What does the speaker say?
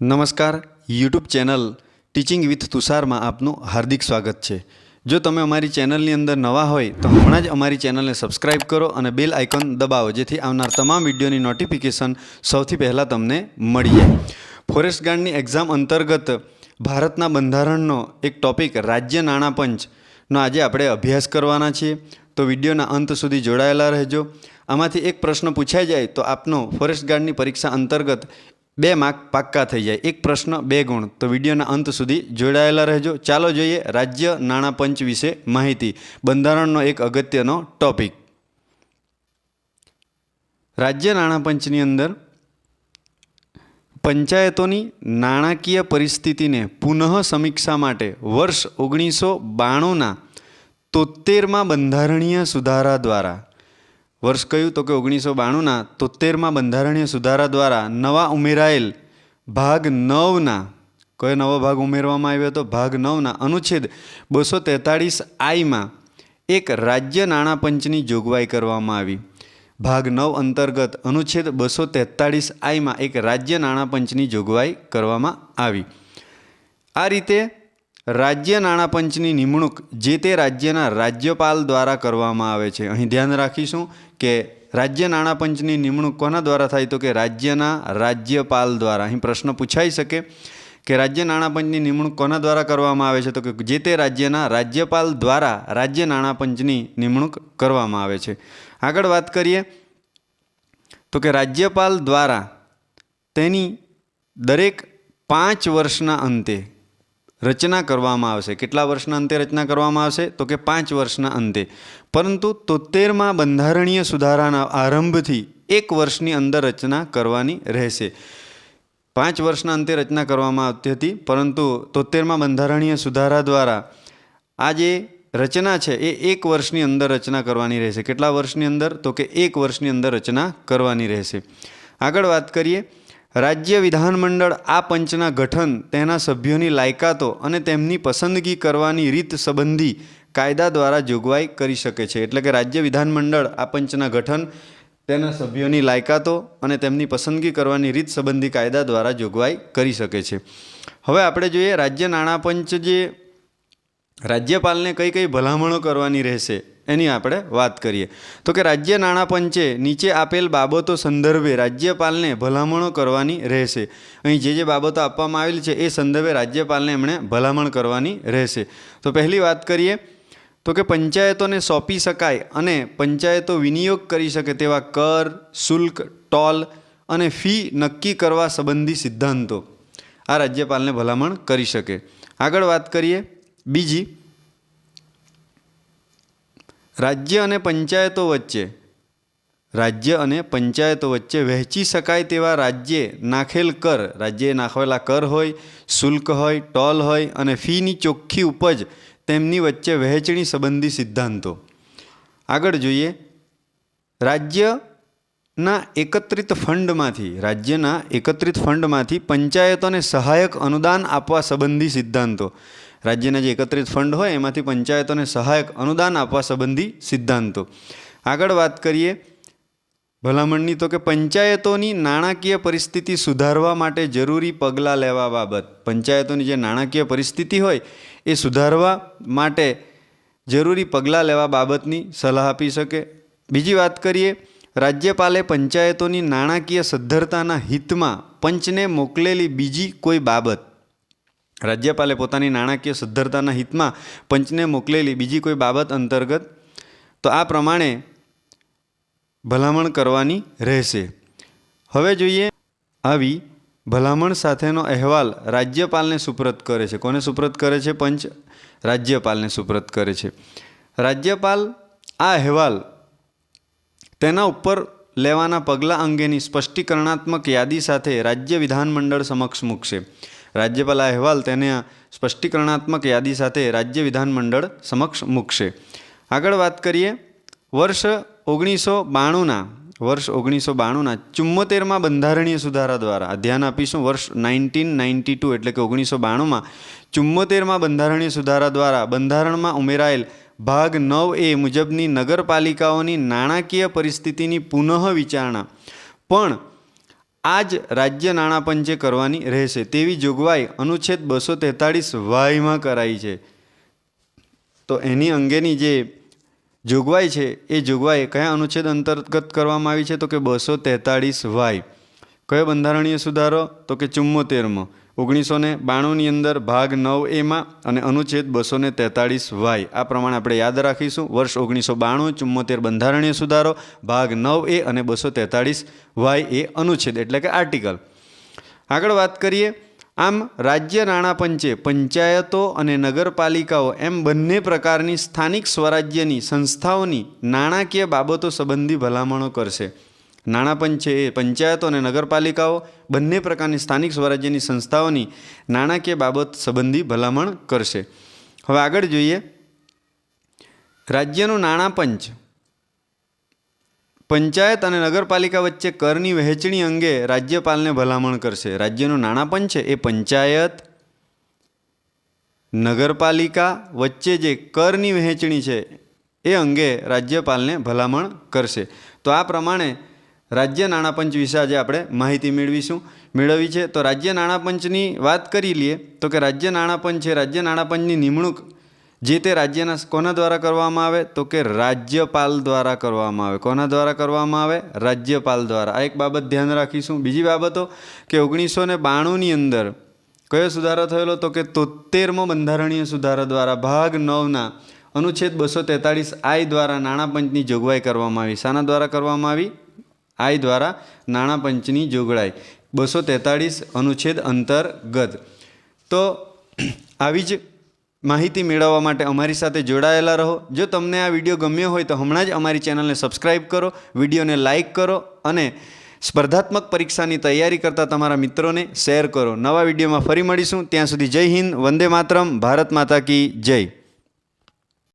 નમસ્કાર YouTube channel teaching with તુષારમાં આપનું હાર્દિક સ્વાગત છે. જો તમે અમારી ચેનલની અંદર નવા હોય, તો હમણાં જ અમારી ચેનલને સબસ્ક્રાઇબ કરો અને બેલ આઇકોન દબાવો, જેથી આવનાર તમામ વિડીયોની નોટિફિકેશન સૌથી પહેલાં તમને મળી જાય. ફોરેસ્ટ ગાર્ડની એક્ઝામ અંતર્ગત ભારતના બંધારણનો એક ટોપિક રાજ્ય નાણાં પંચનો આજે આપણે અભ્યાસ કરવાના છીએ. તો વિડીયોના અંત સુધી જોડાયેલા રહેજો. આમાંથી એક પ્રશ્ન પૂછાઈ જાય, તો આપનો ફોરેસ્ટ ગાર્ડની પરીક્ષા અંતર્ગત બે માર્ક પાક્કા થઈ જાય. એક પ્રશ્ન, બે ગુણ. તો વિડીયોના અંત સુધી જોડાયેલા રહેજો. ચાલો જોઈએ રાજ્ય નાણાં પંચ વિશે માહિતી. બંધારણનો એક અગત્યનો ટોપિક. રાજ્ય નાણાં પંચની અંદર પંચાયતોની નાણાકીય પરિસ્થિતિને પુનઃ સમીક્ષા માટે વર્ષ ઓગણીસો બાણુંના તોતેરમાં બંધારણીય સુધારા દ્વારા વર્ષ કયું તો કે ઓગણીસો બાણુંના તોતેરમાં બંધારણીય સુધારા દ્વારા નવા ઉમેરાયેલ ભાગ નવના, કયો નવો ભાગ ઉમેરવામાં આવ્યો હતો? ભાગ નવના અનુચ્છેદ બસો તેતાળીસ આઈમાં એક રાજ્ય નાણાં પંચની જોગવાઈ કરવામાં આવી. ભાગ નવ અંતર્ગત અનુચ્છેદ બસો તેતાળીસ આઈમાં એક રાજ્ય નાણાં પંચની જોગવાઈ કરવામાં આવી. આ રીતે રાજ્ય નાણાં પંચની નિમણૂક જે તે રાજ્યના રાજ્યપાલ દ્વારા કરવામાં આવે છે. અહીં ધ્યાન રાખીશું કે રાજ્ય નાણાપંચની નિમણૂક કોના દ્વારા થાય? તો કે રાજ્યના રાજ્યપાલ દ્વારા. અહીં પ્રશ્ન પૂછાઈ શકે કે રાજ્ય નાણાપંચની નિમણૂક કોના દ્વારા કરવામાં આવે છે? તો કે જે તે રાજ્યના રાજ્યપાલ દ્વારા રાજ્ય નાણાપંચની નિમણૂક કરવામાં આવે છે. આગળ વાત કરીએ. તો કે રાજ્યપાલ દ્વારા તેની દરેક પાંચ વર્ષના અંતે રચના કરવામાં આવશે. કેટલા વર્ષના અંતે રચના કરવામાં આવશે? તો કે પાંચ વર્ષના અંતે. પરંતુ તોતેરમાં બંધારણીય સુધારાના આરંભથી એક વર્ષની અંદર રચના કરવાની રહેશે. પાંચ વર્ષના અંતે રચના કરવામાં આવતી હતી, પરંતુ તોતેરમાં બંધારણીય સુધારા દ્વારા આ જે રચના છે, એ એક વર્ષની અંદર રચના કરવાની રહેશે. કેટલા વર્ષની અંદર? તો કે એક વર્ષની અંદર રચના કરવાની રહેશે. આગળ વાત કરીએ. રાજ્ય વિધાનમંડળ આ પંચના ગઠન, તેના સભ્યોની લાયકાતો અને તેમની પસંદગી કરવાની રીત સંબંધી કાયદા દ્વારા જોગવાઈ કરી શકે છે. એટલે કે રાજ્ય વિધાનમંડળ આ પંચના ગઠન, તેના સભ્યોની લાયકાતો અને તેમની પસંદગી કરવાની રીત સંબંધી કાયદા દ્વારા જોગવાઈ કરી શકે છે. હવે આપણે જોઈએ રાજ્ય નાણાં પંચ જે રાજ્યપાલને કઈ કઈ ભલામણો કરવાની રહેશે. એની આપણે વાત કરીએ. તો કે રાજ્ય નાણાં પંચે નીચે આપેલ બાબતો સંદર્ભે રાજ્યપાલને ભલામણો કરવાની રહેશે. અહીં જે જે બાબતો આપવામાં આવેલી છે એ સંદર્ભે રાજ્યપાલને એમણે ભલામણ કરવાની રહેશે. તો પહેલી વાત કરીએ, તો કે પંચાયતોને સોંપી શકાય અને પંચાયતો વિનિયોગ કરી શકે તેવા કર, શુલ્ક, ટોલ અને ફી નક્કી કરવા સંબંધી સિદ્ધાંતો. આ રાજ્યપાલને ભલામણ કરી શકે. આગળ વાત કરીએ, બીજી રાજ્ય અને પંચાયતો વચ્ચે. રાજ્ય અને પંચાયતો વચ્ચે વહેંચી શકાય તેવા રાજ્યે નાખેલ કર. રાજ્યએ નાખેલા કર હોય, શુલ્ક હોય, ટોલ હોય અને ફીની ચોખ્ખી ઉપજ તેમની વચ્ચે વહેંચણી સંબંધી સિદ્ધાંતો. આગળ જોઈએ. રાજ્યના એકત્રિત ફંડમાંથી, રાજ્યના એકત્રિત ફંડમાંથી પંચાયતોને સહાયક અનુદાન આપવા સંબંધી સિદ્ધાંતો. રાજ્યના જે એકત્રિત ફંડ હોય એમાંથી પંચાયતોને સહાયક અનુદાન આપવા સંબંધી સિદ્ધાંતો. આગળ વાત કરીએ, ભલામણની તો કે પંચાયતોની નાણાકીય પરિસ્થિતિ સુધારવા માટે જરૂરી પગલાં લેવા બાબત. પંચાયતોની જે નાણાકીય પરિસ્થિતિ હોય એ સુધારવા માટે જરૂરી પગલાં લેવા બાબતની સલાહ આપી શકે. બીજી વાત કરીએ, રાજ્યપાલે પંચાયતોની નાણાકીય સદ્ધરતાના હિતમાં પંચને મોકલેલી બીજી કોઈ બાબત. રાજ્યપાલે પોતાની નાણાકીય સદ્ધરતાના હિતમાં પંચને મોકલેલી બીજી કોઈ બાબત અંતર્ગત તો આ પ્રમાણે ભલામણ કરવાની રહેશે. હવે જોઈએ આવી ભલામણ સાથેનો અહેવાલ રાજ્યપાલને સુપ્રત કરે છે. કોને સુપ્રત કરે છે? પંચ રાજ્યપાલને સુપ્રત કરે છે. રાજ્યપાલ આ અહેવાલ તેના ઉપર લેવાના પગલાં અંગેની સ્પષ્ટીકરણાત્મક યાદી સાથે રાજ્ય વિધાનમંડળ સમક્ષ મૂકશે. રાજ્યપાલ આ અહેવાલ તેને સ્પષ્ટીકરણાત્મક યાદી સાથે રાજ્ય વિધાનમંડળ સમક્ષ મૂકશે. આગળ વાત કરીએ, વર્ષ ઓગણીસો બાણુંના, વર્ષ ઓગણીસો બાણુંના ચુમ્મોતેરમાં બંધારણીય સુધારા દ્વારા, ધ્યાન આપીશું, વર્ષ નાઇન્ટીન નાઇન્ટી ટુ એટલે કે ઓગણીસો બાણુંમાં ચુમ્મોતેરમાં બંધારણીય સુધારા દ્વારા બંધારણમાં ઉમેરાયેલ ભાગ નવ એ મુજબની નગરપાલિકાઓની નાણાકીય પરિસ્થિતિની પુનઃ વિચારણા. પણ આ જ રાજ્ય નાણાં પંચે કરવાની રહેશે તેવી જોગવાઈ અનુચ્છેદ બસો તેતાળીસ વાયમાં કરાઈ છે. તો એની અંગેની જે જોગવાઈ છે, એ જોગવાઈ કયા અનુચ્છેદ અંતર્ગત કરવામાં આવી છે? તો કે બસો તેતાળીસ વાય. કયો બંધારણીય સુધારો? તો કે ચુમ્મોતેરમો. ઓગણીસો ને બાણુંની અંદર ભાગ નવ એમાં અને અનુચ્છેદ બસો ને તેતાળીસ વાય. આ પ્રમાણે આપણે યાદ રાખીશું. વર્ષ ઓગણીસો બાણું ચુમ્મોતેર બંધારણીય સુધારો, ભાગ નવ એ અને બસો તેતાળીસ વાય એ અનુચ્છેદ, એટલે કે આર્ટિકલ. આગળ વાત કરીએ. આમ રાજ્ય નાણાં પંચે પંચાયતો અને નગરપાલિકાઓ એમ બંને પ્રકારની સ્થાનિક સ્વરાજ્યની સંસ્થાઓની નાણાકીય બાબતો સંબંધી ભલામણો કરશે. નાણાં પંચ એ પંચાયતો અને નગરપાલિકાઓ બંને પ્રકારની સ્થાનિક સ્વરાજ્યની સંસ્થાઓની નાણાકીય બાબત સંબંધી ભલામણ કરશે. હવે આગળ જોઈએ. રાજ્યનું નાણાં પંચ પંચાયત અને નગરપાલિકા વચ્ચે કરની વહેંચણી અંગે રાજ્યપાલને ભલામણ કરશે. રાજ્યનું નાણાં પંચ છે એ પંચાયત, નગરપાલિકા વચ્ચે જે કરની વહેંચણી છે એ અંગે રાજ્યપાલને ભલામણ કરશે. તો આ પ્રમાણે રાજ્ય નાણાપંચ વિશે આજે આપણે માહિતી મેળવીશું. મેળવી છે. તો રાજ્ય નાણાપંચની વાત કરી લઈએ તો કે રાજ્ય નાણાપંચ છે. રાજ્ય નાણાપંચની નિમણૂક જે તે રાજ્યના કોના દ્વારા કરવામાં આવે? તો કે રાજ્યપાલ દ્વારા કરવામાં આવે. કોના દ્વારા કરવામાં આવે? રાજ્યપાલ દ્વારા. આ એક બાબત ધ્યાન રાખીશું. બીજી બાબતો કે ઓગણીસો ને બાણુંની અંદર કયો સુધારો થયેલો? તો કે તોતેરમો બંધારણીય સુધારા દ્વારા ભાગ નવના અનુચ્છેદ બસો તેતાળીસ આઈ દ્વારા નાણાં પંચની જોગવાઈ કરવામાં આવી. શાના દ્વારા કરવામાં આવી? આઈ દ્વારા નાણાં પંચની જોગવાઈ. બસો તેતાળીસ અનુચ્છેદ અંતર્ગત. તો આવી જ માહિતી મેળવવા માટે અમારી સાથે જોડાયેલા રહો. જો તમને આ વીડિયો ગમ્યો હોય તો હમણાં જ અમારી ચેનલને સબસ્ક્રાઈબ કરો, વિડીયોને લાઇક કરો અને સ્પર્ધાત્મક પરીક્ષાની તૈયારી કરતા તમારા મિત્રોને શેર કરો. નવા વિડીયોમાં ફરી મળીશું. ત્યાં સુધી જય હિન્દ, વંદે માતરમ, ભારત માતા કી જય.